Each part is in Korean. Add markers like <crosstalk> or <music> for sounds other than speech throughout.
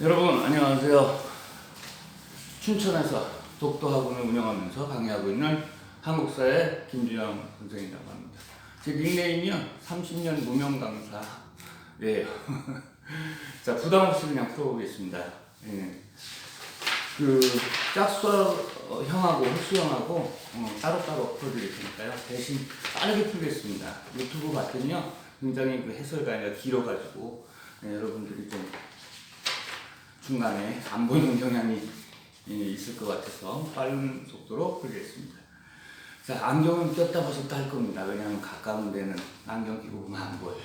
여러분 안녕하세요. 춘천에서 독도학원을 운영하면서 강의하고 있는 한국사의 김주영 선생이라고 합니다. 제 닉네임이요 30년 무명 강사예요. <laughs> 자 부담 없이 그냥 풀어보겠습니다. 예. 그 짝수 형하고 홀수 형하고 어, 따로따로 풀어드릴 테니까요. 대신 빠르게 풀겠습니다. 유튜브 봤더니요 굉장히 그 해설가가 길어가지고 예, 여러분들이 좀 중간에 안 보이는 경향이 예, 있을 것 같아서 빠른 속도로 풀겠습니다. 자, 안경은 꼈다 벗었다 할 겁니다. 왜냐하면 가까운 데는 안경 끼고 보면 안 보여요.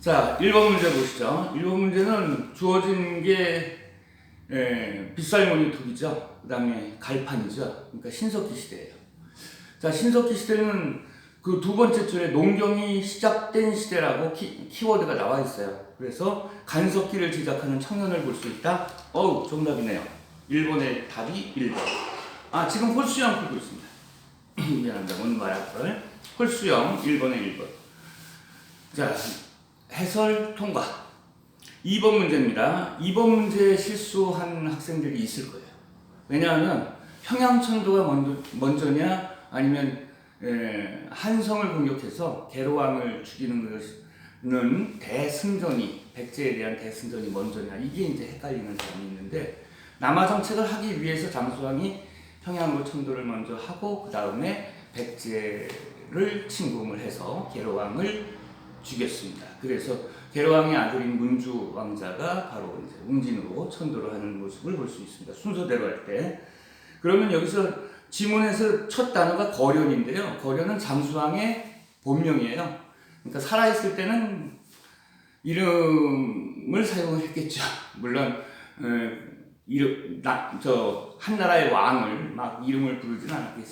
자, 1번 문제 보시죠. 1번 문제는 주어진 게 예, 빗살 모니터이죠. 그 다음에 갈판이죠. 그러니까 신석기 시대예요. 자, 신석기 시대는 그 두 번째 줄에 농경이 시작된 시대라고 키, 키워드가 나와 있어요. 그래서 간석기를 제작하는 청년을 볼 수 있다. 어우, 정답이네요. 1번의 답이 1번. 아, 지금 홀수형 풀고 있습니다. <clears throat> 미안합니다. 뭔 말할 걸. 홀수형 1번의 1번. 자, 해설 통과. 2번 문제입니다. 2번 문제에 실수한 학생들이 있을 거예요. 왜냐하면 평양천도가 먼저, 먼저냐 아니면 에, 한성을 공격해서 계로왕을 죽이는 것은 대승전이 백제에 대한 대승전이 먼저냐 이게 이제 헷갈리는 점이 있는데 남하 정책을 하기 위해서 장수왕이 평양으로 천도를 먼저 하고 그 다음에 백제를 침공을 해서 계로왕을 죽였습니다. 그래서 계로왕의 아들인 문주 왕자가 바로 이제 웅진으로 천도를 하는 모습을 볼 수 있습니다. 순서대로 할 때. 그러면 여기서 지문에서 첫 단어가 거련인데요. 거련은 장수왕의 본명이에요. 그러니까 살아있을 때는 이름을 사용했겠죠. <laughs> 물론 어, 이름 나저 한나라의 왕을 막 이름을 부르진 않았겠,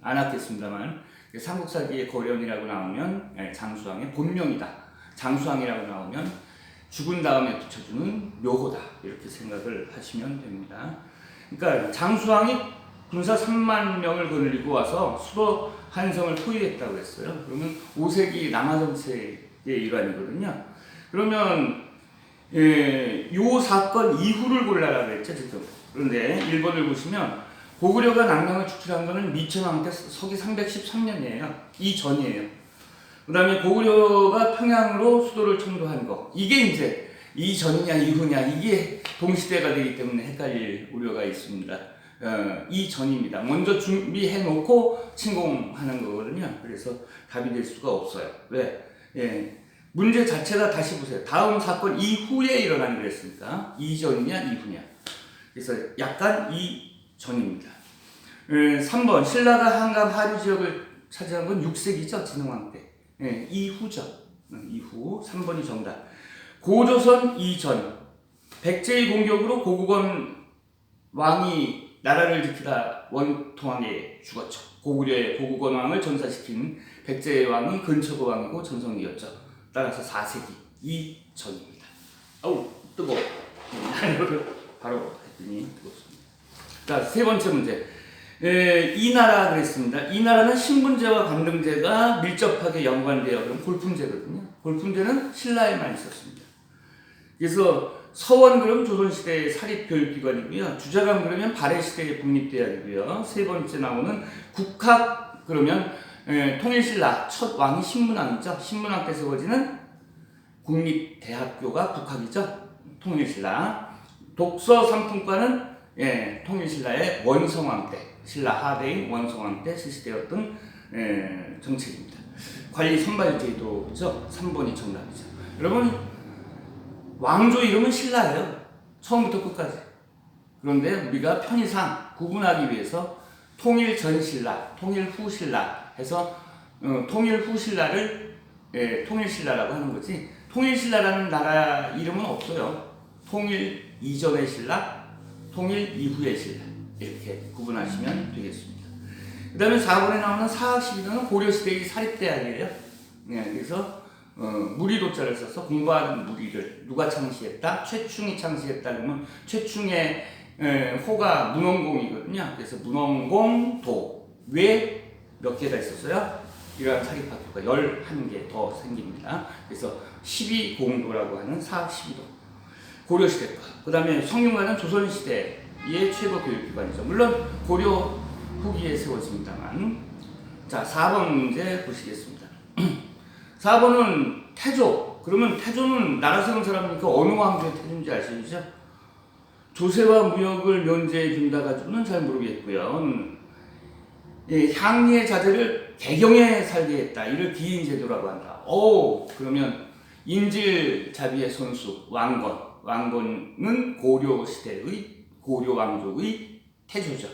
않았겠습니다만 삼국사기에 거련이라고 나오면 예, 장수왕의 본명이다. 장수왕이라고 나오면 죽은 다음에 붙여주는 묘호다. 이렇게 생각을 하시면 됩니다. 그러니까 장수왕이 군사 3만 명을 거느리고 와서 수도 한 성을 포위했다고 했어요. 그러면 5세기 남하정책의 일환이거든요. 그러면 예, 요 사건 이후를 골라라 그랬죠 지금. 그런데 1번을 보시면 고구려가 남강을 축출한 거는 미천왕 때 서기 313년이에요. 이 전이에요. 그 다음에 고구려가 평양으로 수도를 천도한 거. 이게 이제 이 전이냐 이후냐 이게 동시대가 되기 때문에 헷갈릴 우려가 있습니다. 어, 이 전입니다. 먼저 준비해 놓고 침공하는 거거든요. 그래서 답이 될 수가 없어요. 왜? 예. 문제 자체가 다시 보세요. 다음 사건 이후에 일어난 거랬으니까 이전이냐 이후냐. 그래서 약간 이전입니다. 예, 3번 신라가 한강 하류 지역을 차지한 건 6세기죠. 진흥왕 때. 예, 이후죠. 음, 이후 3번이 정답. 고조선 이전 백제의 공격으로 고국원 왕이 나라를 지키다 원통왕에 죽었죠. 고구려의 고국원 왕을 전사시킨 백제의 왕은 근처고 왕이고 전성기였죠. 따라서 4세기 이전입니다. 어우 뜨거. <laughs> 바로 했더니 뜨겁습니다. 자세 번째 문제. 에, 이 나라 그랬습니다. 이 나라는 신분제와 관등제가 밀접하게 연관되어 그럼 골품제거든요. 골품제는 신라에만 있었습니다. 그래서 서원 그럼 조선시대의 사립교육 기관이고요. 주자감 그러면 발해시대의 국립대학이고요. 세 번째 나오는 국학 그러면 에, 통일신라 첫 왕이 신문왕이죠. 신문왕 때 세워지는 국립대학교가 국학이죠. 통일신라. 독서 상품과는 예, 통일신라의 원성왕 때 신라 하대인 원성왕 때 실시되었던 예, 정책입니다. 관리 선발 제도죠. 3번이 정답이죠. 여러분 왕조 이름은 신라예요. 처음부터 끝까지. 그런데 우리가 편의상 구분하기 위해서 통일 전 신라, 통일 후 신라 해서 어, 통일 후 신라를 예, 통일 신라라고 하는 거지. 통일 신라라는 나라 이름은 없어요. 통일 이전의 신라, 통일 이후의 신라 이렇게 구분하시면 되겠습니다. 그 다음에 4번에 나오는 사학시비는 고려시대의 사립대학이에요. 네, 그래서 어, 무리도자를 써서 공부하는 무리를 누가 창시했다? 최충이 창시했다 그러면 최충의 에, 호가 문원공이거든요. 그래서 문원공도 왜몇 개가 있었어요? 이러한 사립학교가 11개 더 생깁니다. 그래서 12공도라고 하는 사학 12도. 고려시대 거. 그 다음에 성균관은 조선시대의 최고 교육기관이죠. 물론 고려 후기에 세워집니다만. 자, 4번 문제 보시겠습니다. <clears throat> 4번은 태조. 그러면 태조는 나라 세운 사람이니까 어느 왕조의 태조인지 아시죠? 조세와 무역을 면제해 준다 가지고는 잘 모르겠고요. 예, 향리의 자제를 개경에 살게 했다. 이를 기인제도라고 한다. 오, 그러면 인질 자비의 손수 왕건. 왕건은 고려 시대의 고려 왕족의 태조죠.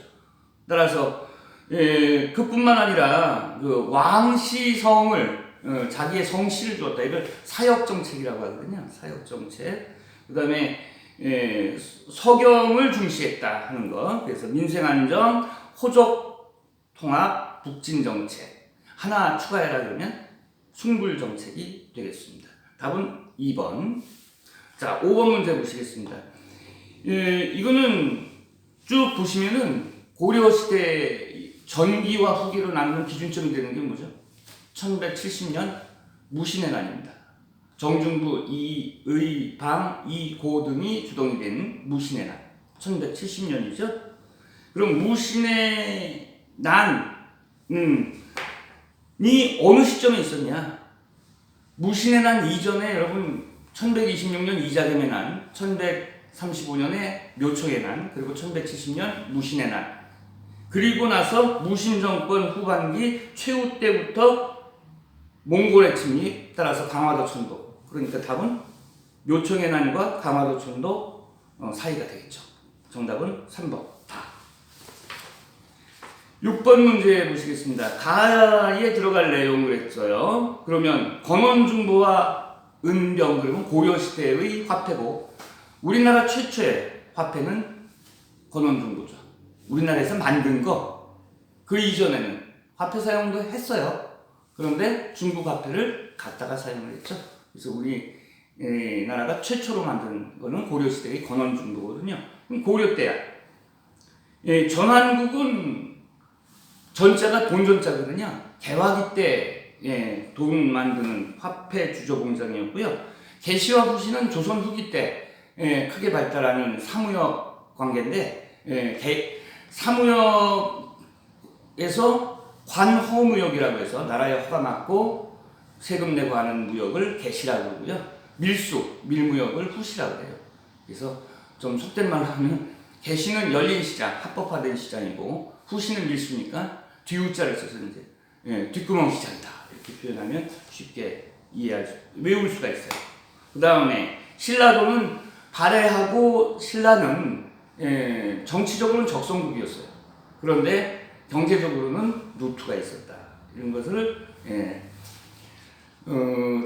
따라서 예, 그뿐만 아니라 그 왕시성을 어, 자기의 성씨를 줬다. 이걸 사역 정책이라고 하거든요. 사역 정책. 그다음에 예, 서경을 중시했다 하는 거. 그래서 민생 안정, 호적 통합, 북진 정책. 하나 추가해라 그러면 숭불 정책이 되겠습니다. 답은 2번. 자, 5번 문제 보시겠습니다. 예, 이거는 쭉 보시면은 고려 시대 전기와 후기로 나누는 기준점이 되는 게 뭐죠? 1170년 무신의 난입니다. 정중부 이의 방 이고 등이 주동이 된 무신의 난 1170년이죠. 그럼 무신의 난이 어느 시점에 있었냐? 무신의 난 이전에 여러분 1126년 이자겸의 난, 1135년에 묘초의 난, 그리고 1170년 무신의 난. 그리고 나서 무신 정권 후반기 최후 때부터 몽골의 침입 따라서 강화도 천도. 그러니까 답은 묘청의 난과 강화도 천도 어, 사이가 되겠죠. 정답은 3번. 다. 6번 문제 보시겠습니다. 가에 들어갈 내용을 했어요. 그러면 건원중보와 은병 그러면 고려시대의 화폐고 우리나라 최초의 화폐는 건원중보죠. 우리나라에서 만든 거 그 이전에는 화폐 사용도 했어요. 그런데 중국 화폐를 갖다가 사용을 했죠. 그래서 우리 에, 나라가 최초로 만든 거는 고려시대의 건원중보거든요. 그럼 고려 때야. 예, 전한국은 전자가 돈전자거든요. 개화기 때 예, 돈 만드는 화폐 주조 공장이었고요. 개시와 후시는 조선 후기 때 예, 크게 발달하는 사무역 관계인데 예, 개, 사무역에서 관호무역이라고 해서 나라에 허가 받고 세금 내고 하는 무역을 개시라고 그러고요. 밀수, 밀무역을 후시라고 해요. 그래서 좀 속된 말로 하면 개시는 열린 시장, 합법화된 시장이고 후시는 밀수니까 뒤우자를 써서 이제 예, 뒷구멍 시장이다 이렇게 표현하면 쉽게 이해할 수, 외울 수가 있어요. 그 다음에 신라도는 발해하고 신라는 예, 정치적으로는 적성국이었어요. 그런데 경제적으로는 루트가 있었다. 이런 것을 예, 어,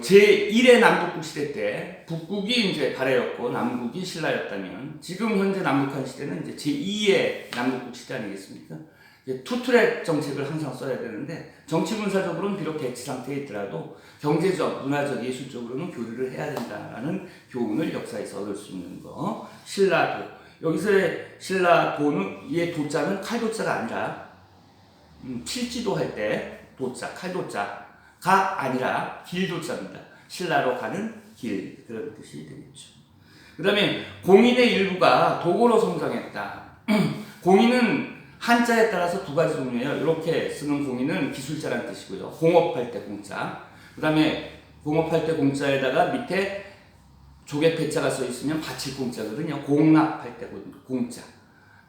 제1의 남북국 시대 때 북국이 이제 발해였고 남국이 신라였다면 지금 현재 남북한 시대는 이제 제2의 남북국 시대 아니겠습니까? 투트랙 정책을 항상 써야 되는데 정치 군사적으로는 비록 대치 상태에 있더라도 경제적, 문화적, 예술적으로는 교류를 해야 된다라는 교훈을 역사에서 얻을 수 있는 거. 신라도 여기서의 신라도는 이의 도자는 칼도자가 아니라 음, 칠지도 할 때 도자, 칼도자가 아니라 길도자입니다. 신라로 가는 길 그런 뜻이 되겠죠. 그 다음에 공인의 일부가 도고로 성장했다. <clears throat> 공인은 한자에 따라서 두 가지 종류예요. 이렇게 쓰는 공인은 기술자란 뜻이고요. 공업할 때 공자. 그 다음에 공업할 때 공자에다가 밑에 조개 패자가 써 있으면 받칠 공자거든요. 공납할 때 공자.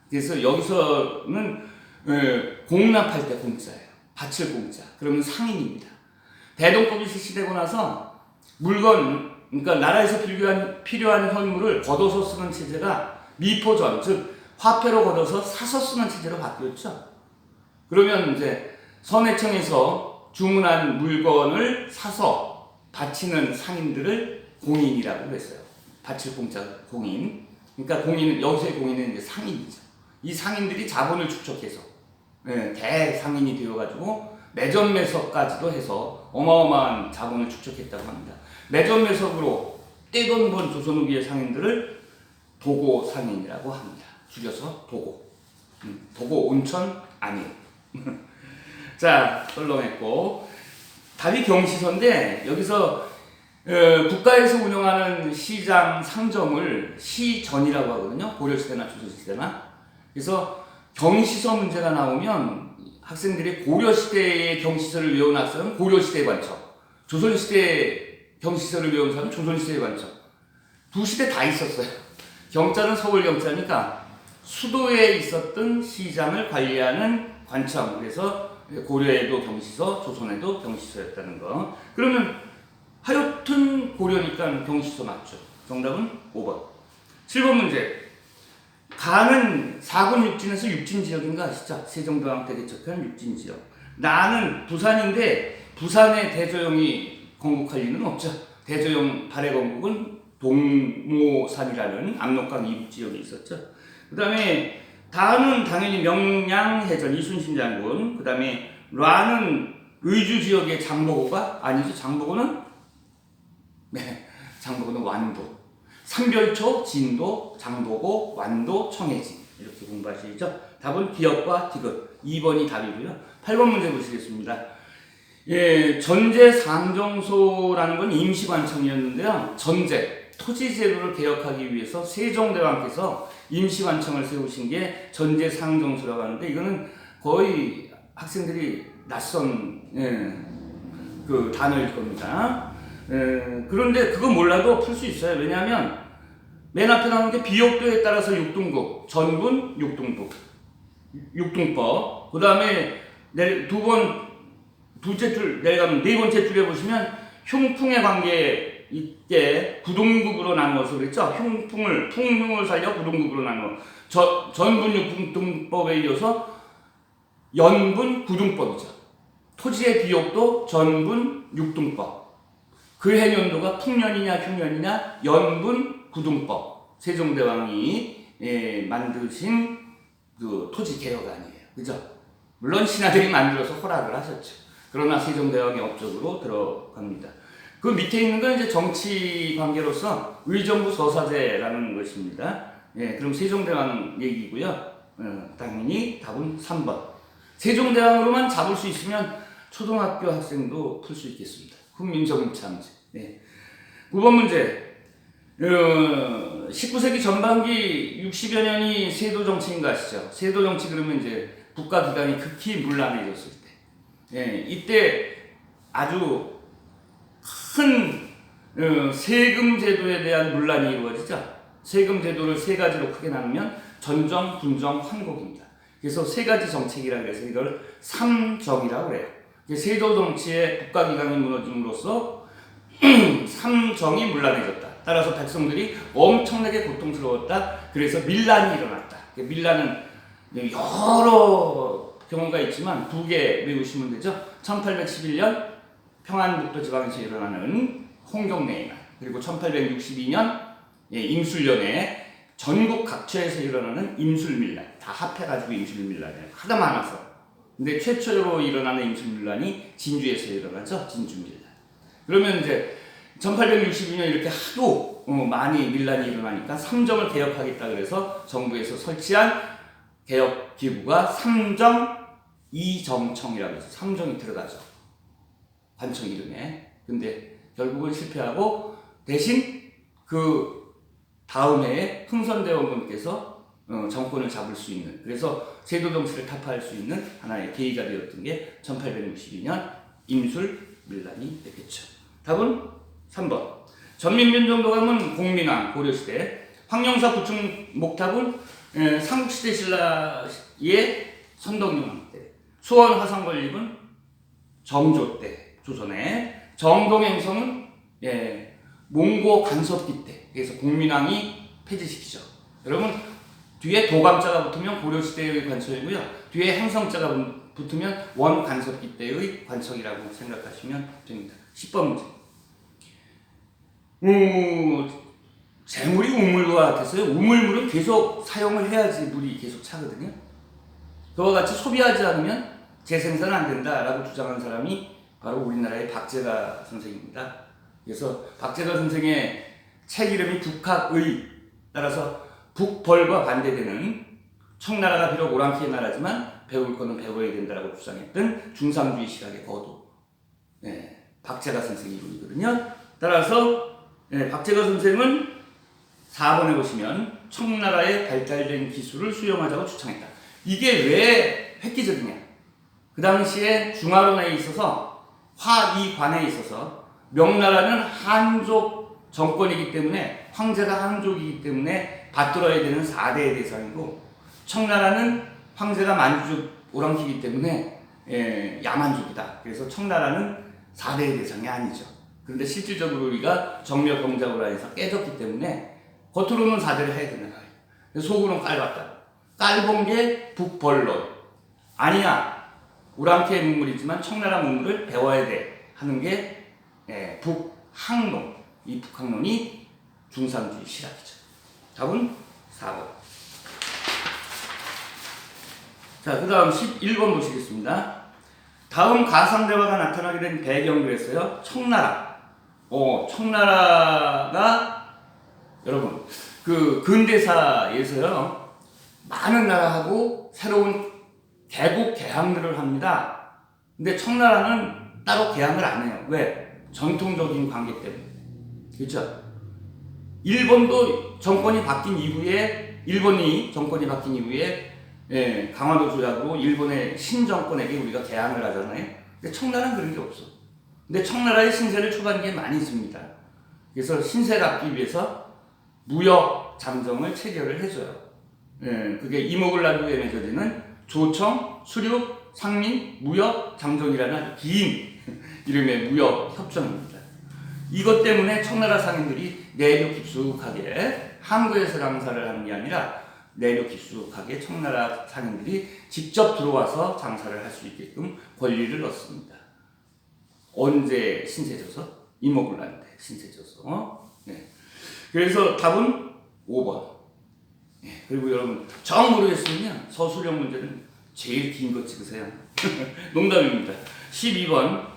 그래서 여기서는 예, 공납할 때 공자예요. 받칠 공자. 그러면 상인입니다. 대동법이 실시되고 나서 물건, 그러니까 나라에서 필요한, 필요한 현물을 걷어서 쓰는 체제가 미포전, 즉 화폐로 걷어서 사서 쓰는 체제로 바뀌었죠. 그러면 이제 선해청에서 주문한 물건을 사서 바치는 상인들을 공인이라고 했어요. 바칠 공짜 공인. 그러니까 공인은 여기서의 공인은 이제 상인이죠. 이 상인들이 자본을 축적해서 네, 대상인이 되어가지고 매점 매석까지도 해서 어마어마한 자본을 축적했다고 합니다. 매점 매석으로 떼돈 번 조선 후기의 상인들을 도고 상인이라고 합니다. 줄여서 도고. 음, 도고 온천 아니에요. <laughs> 자, 썰렁했고 답이 경시서인데 여기서 어, 국가에서 운영하는 시장 상점을 시전이라고 하거든요. 고려시대나 조선시대나. 그래서 경시서 문제가 나오면 학생들이 고려시대의 경시서를 외운 학생은 고려시대의 관청, 조선시대 경시서를 외운 사람은 조선시대의 관청. 두 시대 다 있었어요. 경자는 서울 경자니까 수도에 있었던 시장을 관리하는 관청. 그래서 고려에도 경시서, 조선에도 경시서였다는 거. 그러면 하여튼 고려니까 경시서 맞죠. 정답은 5번. 7번 문제. 가는 4군 육진에서 육진 지역인가 아시죠? 세종대왕 때 개척한 육진 지역. 나는 부산인데 부산에 대조영이 건국할 리는 없죠. 대조영 발해 건국은 동모산이라는 압록강 이북 지역에 있었죠. 그 다음에 다는 당연히 명량해전 이순신 장군. 그 다음에 라는 의주 지역의 장보고가 아니죠. 장보고는 네, 장보고는 완도. 삼별초, 진도, 장보고, 완도, 청해진 이렇게 공부하시죠. 답은 기업과 디귿 2번이 답이고요. 8번 문제 보시겠습니다. 예, 전제 상정소라는 건 임시관청이었는데요. 전제 토지 제도를 개혁하기 위해서 세종대왕께서 임시관청을 세우신 게 전제 상정소라고 하는데 이거는 거의 학생들이 낯선 예, 그 단어일 겁니다. 예, 그런데 그거 몰라도 풀 수 있어요. 왜냐하면 맨 앞에 나오는 게 비옥도에 따라서 육동국, 전분 육동국, 육동법. 그 다음에 두 번, 둘째 줄 내려가면 네 번째 줄에 보시면 흉풍의 관계 있게 구동국으로 나누어서 그랬죠. 흉풍을 풍흉을 살려 구동국으로 나누어. 저, 전분 육동법에 이어서 연분 구동법이죠. 토지의 비옥도 전분 육동법. 그 해년도가 풍년이냐 흉년이냐 연분 구동법 세종대왕이 예, 만드신 그 토지 개혁 아니에요. 그죠? 물론 신하들이 만들어서 허락을 하셨죠. 그러나 세종대왕이 업적으로 들어갑니다. 그 밑에 있는 건 이제 정치 관계로서 의정부 서사제라는 것입니다. 예, 그럼 세종대왕 얘기고요. 어, 당연히 답은 3번. 세종대왕으로만 잡을 수 있으면 초등학교 학생도 풀 수 있겠습니다. 훈민정음참제. 네. 9번 문제. 어, 19세기 전반기 60여 년이 세도 정치인 가 아시죠? 세도 정치 그러면 이제 국가 기관이 극히 문란해졌을 때. 예, 이때 아주 큰 어, 세금 제도에 대한 문란이 이루어지죠. 세금 제도를 세 가지로 크게 나누면 전정, 군정, 환곡입니다. 그래서 세 가지 정책이라 그래서 이걸 삼정이라고 그래요. 세도 정치의 국가기관이 무너짐으로써 <clears throat> 삼정이 문란해졌다. 따라서 백성들이 엄청나게 고통스러웠다. 그래서 밀란이 일어났다. 밀란은 여러 경우가 있지만 두 개 외우시면 되죠. 1811년 평안북도 지방에서 일어나는 홍경래난 그리고 1862년 예, 임술련에 전국 각처에서 일어나는 임술밀란 다 합해가지고 임술밀란이에요. 하다 많아서 근데 최초로 일어나는 임술밀란이 진주에서 일어나죠. 진주밀란. 그러면 이제 1862년 이렇게 하도 어, 많이 밀란이 일어나니까 삼정을 개혁하겠다 그래서 정부에서 설치한 개혁 기구가 삼정 이정청이라고 해서 삼정이 들어가죠. 관청 이름에. 근데 결국은 실패하고 대신 그 다음 해에 흥선대원군께서 어, 정권을 잡을 수 있는 그래서 제도 정치를 타파할 수 있는 하나의 계기가 되었던 게 1862년 임술 밀란이 됐겠죠. 답은 3번. 전민민정도 가면 공민왕 고려시대 황영사 구층 목탑은 에, 삼국시대 신라의 선덕여왕 때 수원 화성 건립은 정조 때 조선에 정동행성은 예, 몽고 간섭기 때 그래서 공민왕이 폐지시키죠. 여러분 뒤에 도감자가 붙으면 고려시대의 관청이고요. 뒤에 행성자가 붙으면 원간섭기 때의 관청이라고 생각하시면 됩니다. 10번 문제. 음, 재물이 우물과 같아서요. 우물물은 계속 사용을 해야지 물이 계속 차거든요. 그와 같이 소비하지 않으면 재생산 안 된다라고 주장한 사람이 바로 우리나라의 박재가 선생입니다. 그래서 박재가 선생의 책 이름이 북학의 따라서 북벌과 반대되는 청나라가 비록 오랑캐의 나라지만 배울 거는 배워야 된다라고 주장했던 중상주의 실학의 거도 네, 박재가 선생의 이름이거든요. 따라서 예, 박재가 선생은 4번에 보시면 청나라의 발달된 기술을 수용하자고 주창했다. 이게 왜 획기적이냐? 그 당시에 중화론에 있어서 화이관에 있어서 명나라는 한족 정권이기 때문에 황제가 한족이기 때문에 받들어야 되는 4대의 대상이고 청나라는 황제가 만주족 오랑키이기 때문에 예, 야만족이다. 그래서 청나라는 4대의 대상이 아니죠. 그런데 실질적으로 우리가 정력 병작으로 해서 깨졌기 때문에 겉으로는 4대를 해야 되는 거예요. 속으로는 깔봤다. 깔본 게 북벌론. 아니야. 우랑키의 문물이지만 청나라 문물을 배워야 돼. 하는 게 예, 북학론. 이 북학론이 중상주의 실학이죠. 답은 4번. 자, 그 다음 11번 보시겠습니다. 다음 가상대화가 나타나게 된 배경을 했어요. 청나라. 어, 청나라가 여러분 그 근대사에서요 많은 나라하고 새로운 개국 개항들을 합니다. 근데 청나라는 따로 개항을 안 해요. 왜? 전통적인 관계 때문에. 그렇죠? 일본도 정권이 바뀐 이후에 일본이 정권이 바뀐 이후에 예, 강화도 조약으로 일본의 신정권에게 우리가 개항을 하잖아요. 근데 청나라는 그런 게 없어. 근데 청나라의 신세를 초반기에 많이 씁니다. 그래서 신세를 갚기 위해서 무역 잠정을 체결을 해줘요. 예, 그게 이모글라루에 맺어지는 조청, 수륙, 상민, 무역, 장정이라는 긴 <laughs> 이름의 무역 협정입니다. 이것 때문에 청나라 상인들이 내륙 깊숙하게 항구에서 장사를 하는 게 아니라 내륙 깊숙하게 청나라 상인들이 직접 들어와서 장사를 할 수 있게끔 권리를 얻습니다. 언제 신세져서? 이모글라한테 신세져서. 어? 네. 그래서 답은 5번. 예, 그리고 여러분 정 모르겠으면 서술형 문제는 제일 긴 거 찍으세요. <laughs> 농담입니다. 12번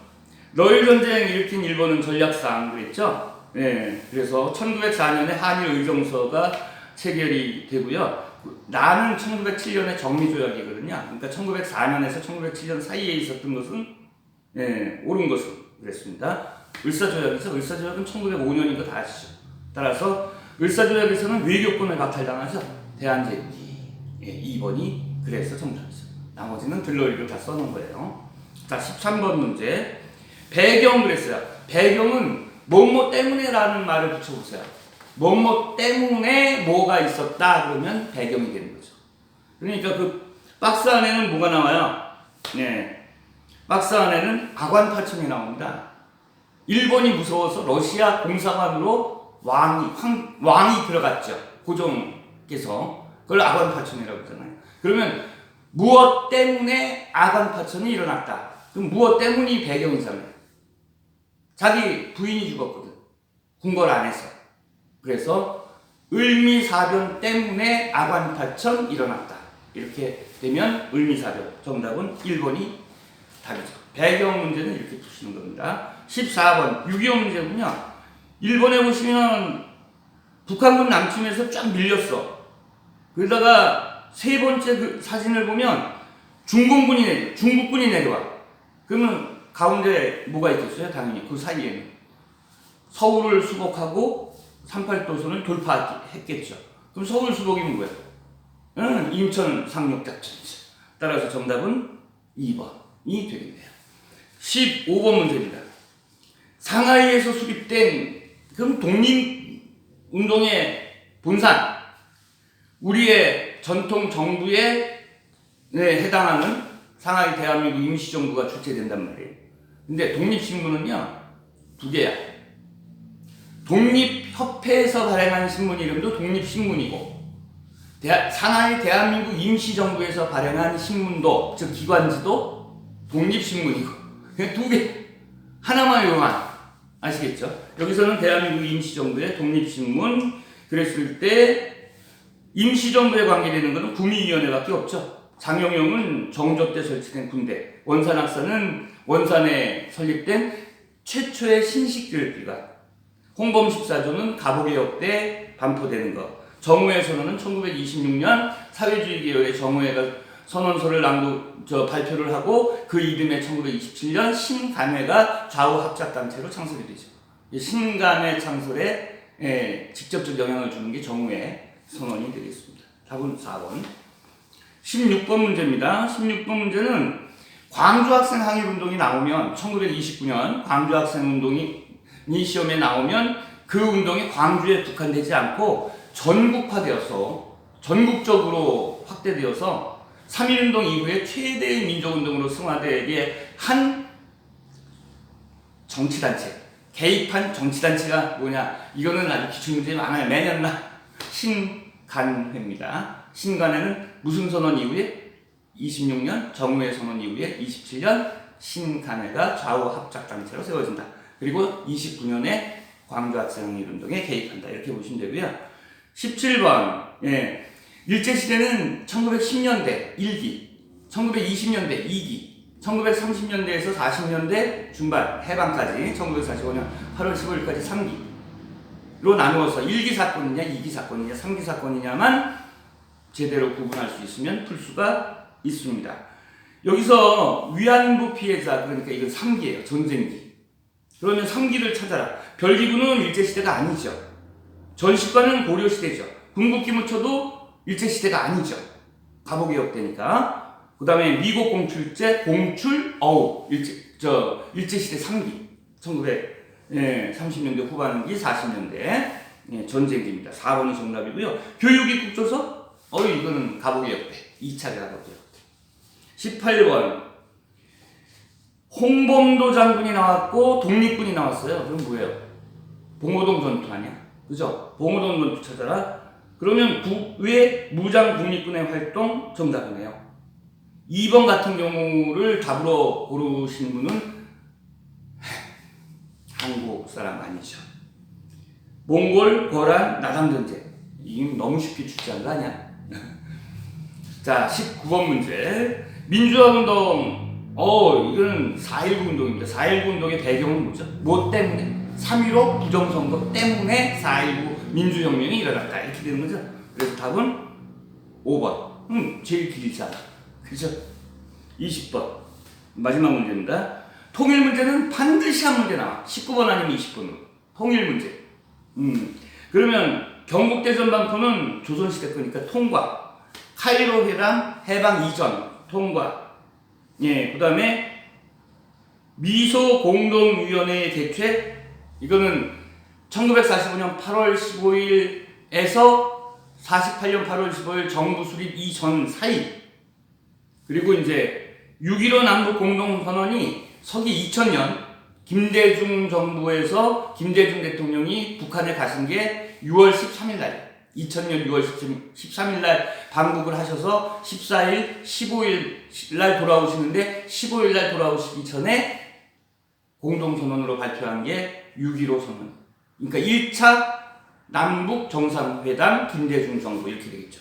러일 전쟁 일으킨 일본은 전략상 그랬죠. 예, 그래서 1904년에 한일 의정서가 체결이 되고요. 나는 1907년에 정리조약이거든요. 그러니까 1904년에서 1907년 사이에 있었던 것은 예, 옳은 것은 그랬습니다. 을사조약에서 을사조약은 1905년인 거 다 아시죠? 따라서 을사조약에서는 외교권을 박탈당하죠. 대한제국이 예, 2번이 그래서 정답이죠. 나머지는 들러리로 다 써놓은 거예요. 자, 13번 문제. 배경 그랬어요. 배경은 뭐뭐 때문에라는 말을 붙여보세요. 뭐뭐 때문에 뭐가 있었다 그러면 배경이 되는 거죠. 그러니까 그 박스 안에는 뭐가 나와요? 네. 박스 안에는 아관파천이 나옵니다. 일본이 무서워서 러시아 공사관으로 왕이 황, 왕이 들어갔죠. 고종께서 그걸 아관파천이라고 하잖아요. 그러면 무엇 때문에 아관파천이 일어났다. 그럼 무엇 때문이 배경이잖아요. 자기 부인이 죽었거든. 궁궐 안에서. 그래서 을미사변 때문에 아관파천 일어났다. 이렇게 되면 을미사변. 정답은 1번이 답이죠. 배경 문제는 이렇게 푸시는 겁니다. 14번 6.25 문제군요. 일본에 보시면 북한군 남침에서 쫙 밀렸어. 그러다가 세 번째 그 사진을 보면 중공군이 내려, 중국군이 내려와. 그러면 가운데 뭐가 있겠어요? 당연히 그 사이에는 서울을 수복하고 38도선을 돌파했겠죠. 그럼 서울 수복이면 뭐야? 응, 인천 상륙작전이죠. 따라서 정답은 2번이 되겠네요. 15번 문제입니다. 상하이에서 수립된 그럼 독립운동의 본산, 우리의 전통 정부에 네, 해당하는 상하이 대한민국 임시정부가 주최된단 말이에요. 근데 독립신문은요, 두 개야. 독립협회에서 발행한 신문 이름도 독립신문이고, 대하, 상하이 대한민국 임시정부에서 발행한 신문도, 즉 기관지도 독립신문이고, 두 개. 하나만 이용한. 아시겠죠? 여기서는 대한민국 임시정부의 독립신문, 그랬을 때, 임시정부에 관계되는 것은 구미위원회밖에 없죠. 장영영은 정조 때 설치된 군대, 원산학사는 원산에 설립된 최초의 신식교육기관, 홍범 14조는 가보개혁 때 반포되는 것, 정우회 선언은 1926년 사회주의 계열의 정우회가 선언서를 낭독, 저 발표를 하고 그 이듬해 1927년 신간회가 좌우 합작단체로 창설이 되죠. 이 신간의 창설에 예, 직접적 영향을 주는 게 정우의 선언이 되겠습니다. 답은 4번. 16번 문제입니다. 16번 문제는 광주 학생 항일 운동이 나오면 1929년 광주 학생 운동이 이 시험에 나오면 그 운동이 광주에 국한되지 않고 전국화되어서 전국적으로 확대되어서 3.1운동 이후에 최대의 민족운동으로 승화되게 한 정치단체, 개입한 정치단체가 뭐냐? 이거는 아주 기출문제 많아요. 매년 나 <laughs> 신간회입니다. 신간회는 무슨 선언 이후에? 26년 정무의 선언 이후에 27년 신간회가 좌우 합작단체로 세워진다. 그리고 29년에 광주학생운동에 개입한다. 이렇게 보시면 되고요. 17번, 예. 일제시대는 1910년대 1기, 1920년대 2기, 1930년대에서 40년대 중반 해방까지 1945년 8월 15일까지 3기로 나누어서 1기 사건이냐 2기 사건이냐 3기 사건이냐만 제대로 구분할 수 있으면 풀 수가 있습니다. 여기서 위안부 피해자 그러니까 이건 3기예요. 전쟁기. 그러면 3기를 찾아라. 별기구는 일제시대가 아니죠. 전시관은 고려시대죠. 군국기무처도 일제시대가 아니죠. 갑오개혁 때니까. 그 다음에 미국 공출제, 공출, 어우, 일제, 저, 일제시대 3기. 1930년대 후반기, 40년대. 예, 전쟁기입니다. 4번이 정답이고요. 교육이 국조서? 어이, 이거는 갑오개혁 때. 2차 갑오개혁 때. 18번. 홍범도 장군이 나왔고, 독립군이 나왔어요. 그럼 뭐예요? 봉오동 전투 아니야? 그죠? 봉오동 전투 찾아라. 그러면 국외 무장 독립군의 활동 정답이네요. 2번 같은 경우를 답으로 고르신 분은 한국 사람 아니죠. 몽골, 거란, 나당 전쟁. 이게 너무 쉽게 출제한 거 아니야? 자, 19번 문제. 민주화 운동. 어, 이거는 4.19 운동입니다. 4.19 운동의 배경은 뭐죠? 뭐 때문에? 3.15 부정선거 때문에 4.19 민주혁명이 일어났다. 이렇게 되는 거죠. 그래서 답은 5번. 음, 제일 길잖아. 그죠? 20번. 마지막 문제입니다. 통일 문제는 반드시 한 문제 나와. 19번 아니면 20번으로. 통일 문제. 음. 그러면 경국대전 반포는 조선시대 거니까 통과. 카이로 회담 해방 이전 통과. 예, 그 다음에 미소 공동위원회 개최 이거는 1945년 8월 15일에서 48년 8월 15일 정부 수립 이전 사이. 그리고 이제 6.15 남북 공동선언이 서기 2000년 김대중 정부에서 김대중 대통령이 북한에 가신 게 6월 13일 날 2000년 6월 13일 날 방북을 하셔서 14일, 15일 날 돌아오시는데 15일 날 돌아오시기 전에 공동선언으로 발표한 게 6.15 선언. 그러니까 1차 남북 정상회담 김대중 정부 이렇게 되겠죠.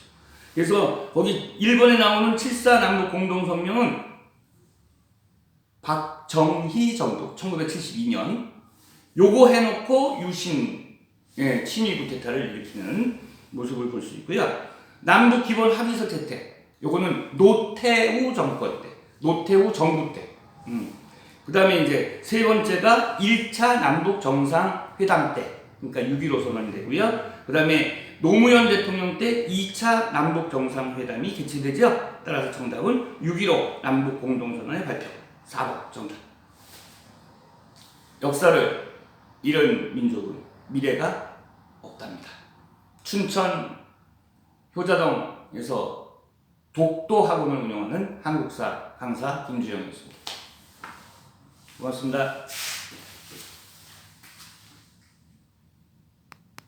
그래서 거기 1번에 나오는 7사 남북 공동성명은 박정희 정부 1972년 요거 해놓고 유신 예, 친위 구테타를 일으키는 모습을 볼 수 있고요. 남북 기본 합의서 채택 요거는 노태우 정권 때 노태우 정부 때 음. 그 다음에 이제 세 번째가 1차 남북 정상회담 때 그러니까 6.15 선언이 되고요. 그 다음에 노무현 대통령 때 2차 남북 정상회담이 개최되죠. 따라서 정답은 6.15 남북 공동선언의 발표. 4번 정답. 역사를 잃은 민족은 미래가. 춘천 효자동에서 독도 학원을 운영하는 한국사 강사 김주영이었습니다. 고맙습니다.